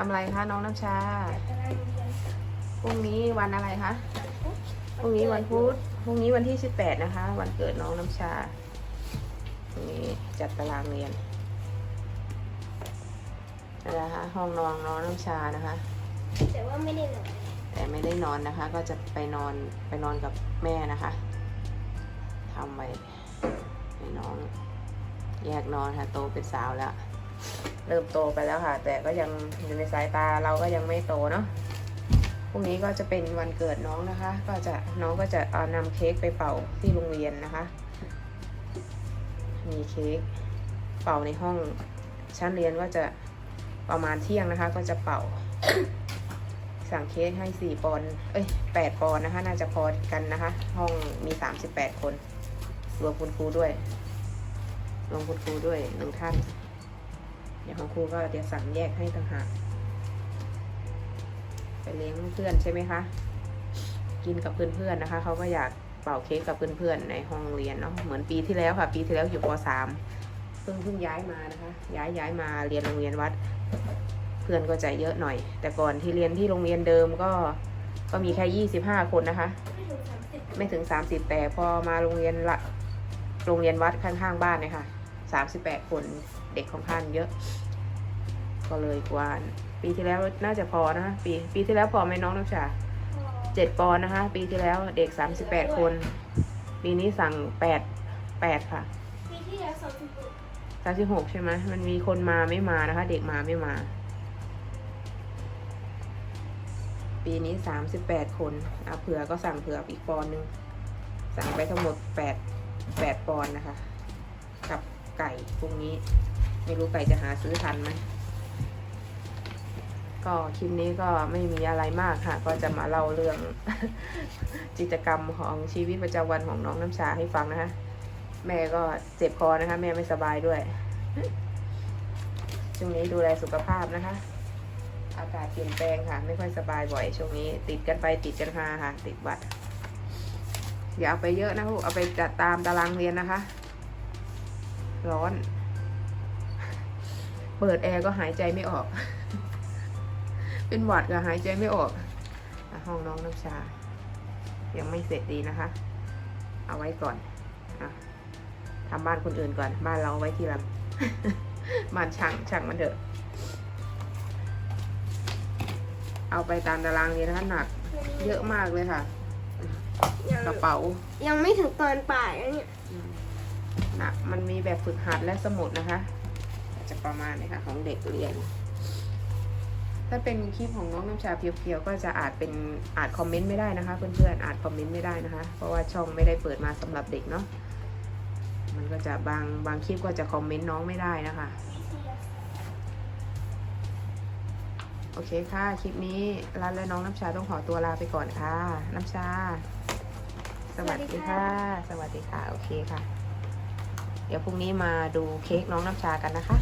ทำอะไรคะน้องน้ำชา พรุ่งนี้วันอะไรคะ พรุ่งนี้วันพุธ พรุ่งนี้วันที่สิบแปดนะคะ วันเกิดน้องน้ำชาพรุ่งนี้จัดตารางเรียนนะคะห้องนอนน้องน้ำชานะคะ แต่ว่าไม่ได้นอน แต่ไม่ได้นอนนะคะ ก็จะไปนอนไปนอนกับแม่นะคะทำไว้ให้น้อง แยกนอนค่ะโตเป็นสาวแล้ว เริ่มโตไปแล้วค่ะ แต่ก็ยังอยู่ในสายตาเราก็ยังไม่โตเนาะพรุ่งนี้ก็จะเป็นวันเกิดน้องนะคะ ก็จะน้องก็จะเอานำเค้กไปเป่าที่โรงเรียนนะคะ มีเค้กเป่าในห้องชั้นเรียนก็จะประมาณเที่ยงนะคะ ก็จะเป่า สั่งเค้กให้สี่ปอนเอ้ยแปดปอนนะคะ น่าจะพอกันนะคะ ห้องมีสามสิบแปดคนรวมคุณครูด้วยรวมคุณครูด้วยหนึ่งท่าน อย่างของครูก็เดี๋ยวสั่งแยกให้ต่างหากไปเลี้ยงเพื่อนใช่ไหมคะ กินกับเพื่อนๆนะคะ เขาก็อยากเป่าเค้กกับเพื่อนๆในห้องเรียนเนาะ เหมือนปีที่แล้วค่ะ ปีที่แล้วอยู่ปสามเพิ่งเพิ่งย้ายมานะคะ ย้ายย้ายมาเรียนโรงเรียนวัด เพื่อนก็จะเยอะหน่อย แต่ก่อนที่เรียนที่โรงเรียนเดิมก็ ก็มีแค่ยี่สิบห้าคนนะคะ ไม่ถึงสามสิบแต่พอมาโรงเรียนละ โรงเรียนวัดข้างๆบ้านเนี่ยค่ะสามสิบแปดคนเด็กของท่านเยอะ ก็เลยกวาน ปีที่แล้วน่าจะพอนะคะปีปีที่แล้วพอไหมน้องน้ำชาเจ็ดปอนด์นะคะ ปีที่แล้วเด็กสามสิบแปดคน ปีนี้สั่งแปดแปดค่ะปีที่แล้วสองสิบหกสามสิบหกใช่ไหมมันมีคนมาไม่มานะคะ เด็กมาไม่มา ปีนี้สามสิบแปดคนเอาเผื่อก็สั่งเผื่ออีกปอนด์หนึงสั่งไปทั้งหมดแปดแปดปอนด์นะคะ กับไก่พรุ่งนี้ ไม่รู้ไก่จะหาซื้อทันไหม ก็คลิปนี้ก็ไม่มีอะไรมากค่ะ ก็จะมาเล่าเรื่องกิจกรรมของชีวิตประจำวันของน้องน้ำชาให้ฟังนะคะแม่ก็เจ็บคอนะคะ แม่ไม่สบายด้วยช่วงนี้ดูแลสุขภาพนะคะ อากาศเปลี่ยนแปลงค่ะ ไม่ค่อยสบายบ่อยช่วงนี้ ติดกันไปติดกันมาค่ะ ติดหวัดอย่าเอาไปเยอะนะลูกเอาไปจัดตามตารางเรียนนะคะ ร้อน เปิดแอร์ก็หายใจไม่ออก เป็นหวัดก็หายใจไม่ออกอะห้องน้องน้ำชา ยังไม่เสร็จดีนะคะ เอาไว้ก่อนอะทำบ้านคนอื่นก่อน บ้านเราเอาไว้ทีหลังบ้านช่างช่างมันเถอะ เอาไปตามตารางเรียนนะคะหนัก เยอะมากเลยค่ะยังกระเป๋า ยังไม่ถึงตอนป่ายนะเนี่ย หนัก มันมีแบบฝึกหัดและสมุดนะคะ จะประมาณนี้ค่ะ ของเด็กเรียน ถ้าเป็นคลิปของน้องน้ำชาเพียวๆก็จะอาจเป็นอาจคอมเมนต์ไม่ได้นะคะ เพื่อนๆอาจคอมเมนต์ไม่ได้นะคะ เพราะว่าช่องไม่ได้เปิดมาสำหรับเด็กเนาะมันก็จะบางบางคลิปก็จะคอมเมนต์น้องไม่ได้นะคะโอเคค่ะ คลิปนี้รันและน้องน้ำชาต้องขอตัวลาไปก่อนค่ะ น้ำชา สวัสดีค่ะ สวัสดีค่ะ โอเคค่ะ เดี๋ยวพรุ่งนี้มาดูเค้กน้องน้ำชากันนะคะ